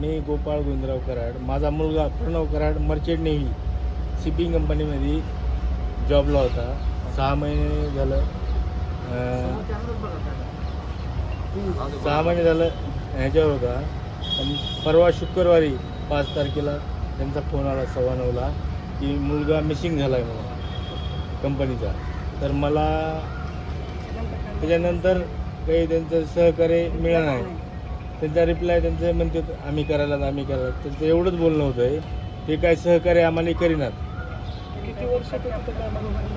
मी गोपाळ गोविंदराव कराड. माझा मुलगा Pranav Karad merchant navy shipping कंपनीमध्ये जॉबला होता. सहा महिने झालं. सहा महिने झालं ह्याच्यावर होता. पण परवा शुक्रवारी पाच तारखेला त्यांचा फोन आला सव्वा नऊला की मुलगा मिसिंग झाला आहे मला कंपनीचा तर मला त्याच्यानंतर काही त्यांचं सहकार्य मिळालं नाही. त्यांचा रिप्लाय त्यांचं म्हणते आम्ही करायला आम्ही करायला. त्यांचं एवढंच बोलणं होतं आहे ते काय सहकार्य आम्हाला करीनात.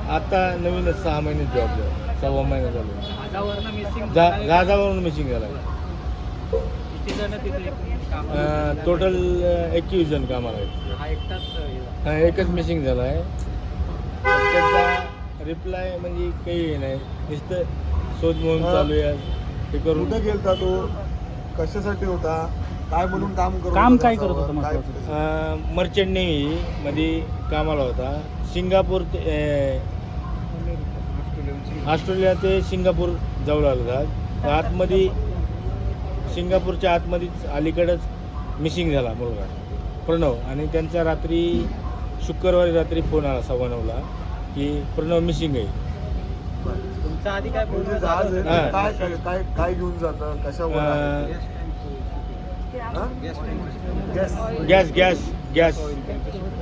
आता नवीनच सहा महिने जॉब झाला सव्वा महिना झाला. गाजावरून मिसिंग झाला? टोटल एकवीस जण कामाला आहेत. हा एकटाच एकच मिसिंग झाला. आहे त्याचा रिप्लाय म्हणजे काही हे नाही. नुसतं शोध मोहीम चालू आहे. ते करून कुठे गेलता तो? कशासाठी होता? काय म्हणून काम करत काम होता काय करत त्याच्यावर? होता काय महत्त्वाचं? मर्चंट नेव्ही मध्ये कामाला होता. सिंगापूर ते अं, ऑस्ट्रेलिया ते सिंगापूर जाऊ लागला तर आतमध्ये सिंगापूरच्या आतमध्येच अलीकडंच मिसिंग झाला मुलगा प्रणव. आणि त्यांचा रात्री शुक्रवारी रात्री फोन आला सव्वा नऊला की प्रणव मिसिंग आहे. तुमचा आधी काय म्हणजे बोलणं जहाज झालं आहे. काय काय काय काय घेऊन जातं? कशावर आहे? हा? Gas gas gas gas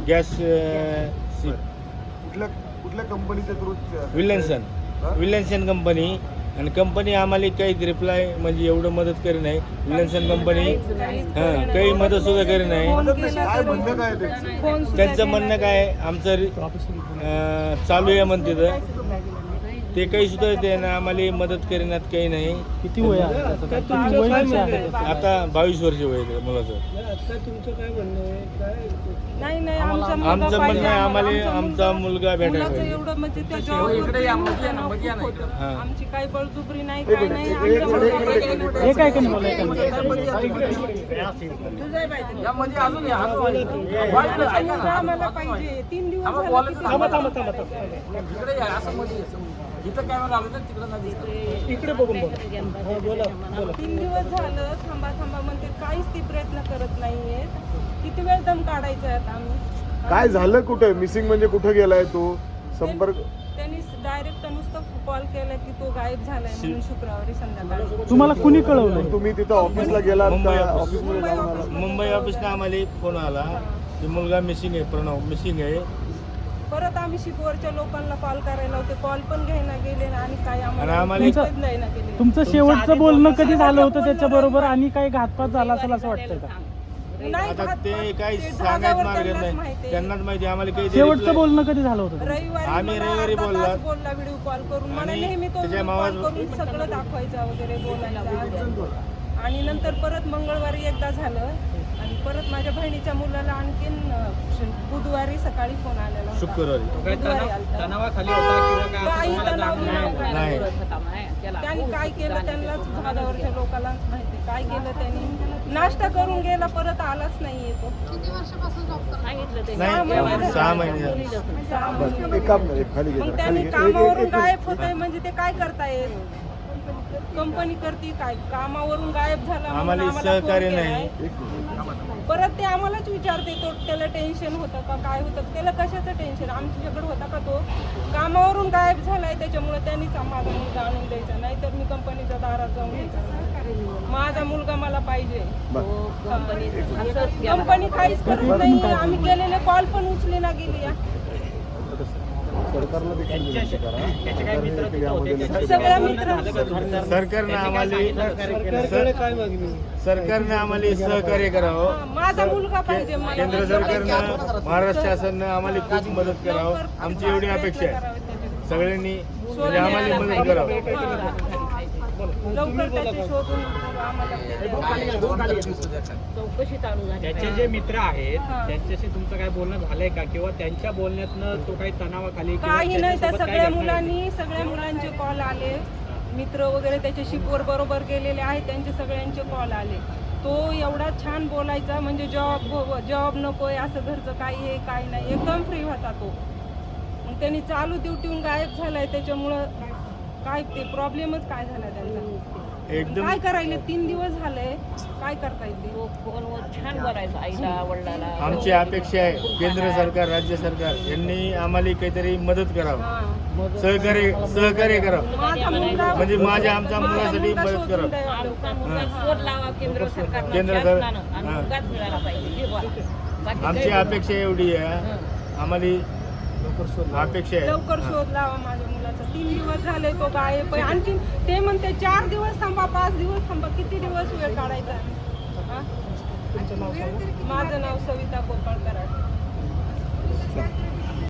gas अं, सी- कुठल्या कुठल्या कंपनीच्या थ्रू विल्यन्सन. Williamson company. आणि कंपनी आम्हाला काही रिप्लाय म्हणजे एवढं मदत करी नाही. विल्यन्सन कंपनी हां काही मदत सुद्धा करी नाही. काय म्हणणं काय त्यांचं त्यांचं म्हणणं काय आमचं रि- अं, चालू आहे म्हणते तर. ते काही सुद्धा ते ना आम्हाला मदत करीनात काही नाही किती वय आहे त्याचं? काय किती वय किती आहे त्याचं? आता बावीस वर्ष वय आहे त्या मुलाचं आता तुमचं काय म्हणणं आहे काय नाही नाही आमचा मुलगा आमचं पाहिजे म्हणणं आहे आम्हाला आमचा मुलगा भेटायला मुलाचं पाहिजे एवढं म्हणजे त्या इकडे या, खूप. होतं. हां. आमची काही बळजुबरी नाही काय नाही मला? यामध्ये अजून या. आमचा मुलगा आम्हाला पाहिजे तीन दिवस थांबा, झाले बोलायचं किती थांबा, दिवस थांबा, झाले. इकडे या असं मध्ये या, समोर. जिथं कॅमेरा तर तिकडं नाही दिसत. इकडे बघून बघा. हो, बोला बोला. तीन दिवस झालं थांबा थांबा म्हणते काहीच ती प्रयत्न करत नाहीये. किती वेळ दम काढायचा आहे आता आम्ही? काय झालं कुठे? मिसिंग म्हणजे कुठे गेलाय तो? संपर्क त्यांनी डायरेक्ट नुसतं कॉल केला की तो गायब झालाय म्हणून शुक्रवारी संध्याकाळी. तुम्हाला कुणी कळवलं तुम्ही तिथं ऑफिसला? ऑफिस. मुंबई ऑफिसला आम्हाला फोन आला. की मुलगा मिसिंग आहे प्रणव मिसिंग आहे. परत आम्ही शिकवरच्या लोकांना कॉल करायला होते कॉल पण घ्यायला गेले ना आणि काही आणि आम्हाला तुमचं शेवटचं बोलणं कधी झालं होतं त्याच्या बरोबर आणि काही घातपात झाला असेल असं वाटतंय का? नाही आता ते काही ते सांगायचं ढागावर मार्ग त्यांनाच नाही. माहिती. त्यांनाच माहिती आम्हाला काही ते शेवटचं reply- बोलणं कधी झालं होतं रविवारी आम्ही मला रविवारी अर्धा बोलला. व्हिडिओ कॉल करून. मला आणि नेहमी तो त्याच्या व्हिडिओ कॉल मावा- करून सगळं दाखवायचा वगैरे बोलायचा. आणि नंतर परत मंगळवारी एकदा झालं. आणि परत माझ्या बहिणीच्या मुलाला आणखीन बुधवारी सकाळी फोन आलेला होता. शुक्रवारी. काय बुधवारी तणाव- आलता. तणावाखाली होता किंवा काय असं काही तुम्हाला तणाव जाणवलं नाही. नाही? त्यांनी काय केलं? त्यांनाच भागावरच्या लोकांना माहिती काय केलं त्यांनी? नाश्ता करून गेला परत आलाच नाहीये तो. नाही सहा महिने. झाले. सहा महिने. एक काम कर, एक खाली घे मग जरा, त्यांनी खाली घे. एक- एक- कामावरून एक- गायब होतंय म्हणजे ते काय करतायत? कंपनी करती काय? कामावरून गायब झाला म्हणून आम्हाला सहकार्य. नाही. परत ते आम्हालाच विचारते तो त्याला टेन्शन होतं का काय होतं? त्याला कशाचं टेन्शन आमच्याकडे होता का तो? कामावरून गायब झालाय त्याच्यामुळे त्यांनीच आम्हाला मुलगा आणून द्यायचा. नाही तर मी कंपनीच्या दारात जाऊन घ्यायचा माझा मुलगा मला पाहिजे. कंपनी काहीच करत नाही आम्ही केलेले कॉल पण उचले ना गेली या. सरकारला देखील विनंती करा. त्याचे काय मित्र सरकारने यामध्ये लक्ष द्यावं. सगळ्या मित्र. सरकारनं आम्हाला काय मागणी? सरकारनं आम्हाला सहकार्य करावं. माझा मुलगा पाहिजे मला. केंद्र सरकारनं महाराष्ट्र शासनानं आम्हाला खूप मदत करावं. आमची एवढी अपेक्षा आहे. सगळ्यांनी म्हणजे आम्हाला मदत करावं. लवकर त्याचे शोधून आम्हाला ते द्यावं. त्याचे जे मित्र आहेत हा. त्यांच्याशी तुमचं काय बोलणं झालंय का? किंवा त्यांच्या बोलण्यातनं तो काही तणावाखाली किंवा काही नाही त्या त्याच्यासोबत सगळ्या घटना मुलांनी सगळ्या मुलांचे कॉल आले. मित्र वगैरे त्याचे शिकवर बरोबर गेलेले आहेत त्यांचे सगळ्यांचे कॉल आले. तो एवढा छान बोलायचा म्हणजे जॉब जॉब नकोय असं घरचं काही आहे काही नाही. एकदम फ्री होता तो. मग त्यांनी चालू ड्युटीहून गायब झालाय त्याच्यामुळं काय ते प्रॉब्लेमच काय झाला त्यांचा? एकदम काय करायले? तीन दिवस झाले. काय करता येते छान बोलायचं आईला वडिलाला. आमची अपेक्षा आहे केंद्र सरकार राज्य सरकार यांनी आम्हाला काहीतरी मदत करावं. सहकार्य सहकार्य करावं. म्हणजे माझ्या आमच्या मुलासाठी मदत शोधून करावं. द्यावा आमचा लवकर. मुलगा शोध लावा केंद्र सरकारनं केंद्र सर- शासनानं. आणि हा. मुलगाच मिळाला पाहिजे. हे बोला बाकी आमची काही अपेक्षा एवढी आहे. आम्हाला अपेक्षा आहे. लवकर शोध लावा माझ्या मुलाचा. तीन दिवस झाले तो गायब आहे. आणखी ते म्हणते चार दिवस थांबा पाच दिवस थांबा. किती दिवस वेळ काढायचा हा? माझं नाव सविता गोपाळ कराड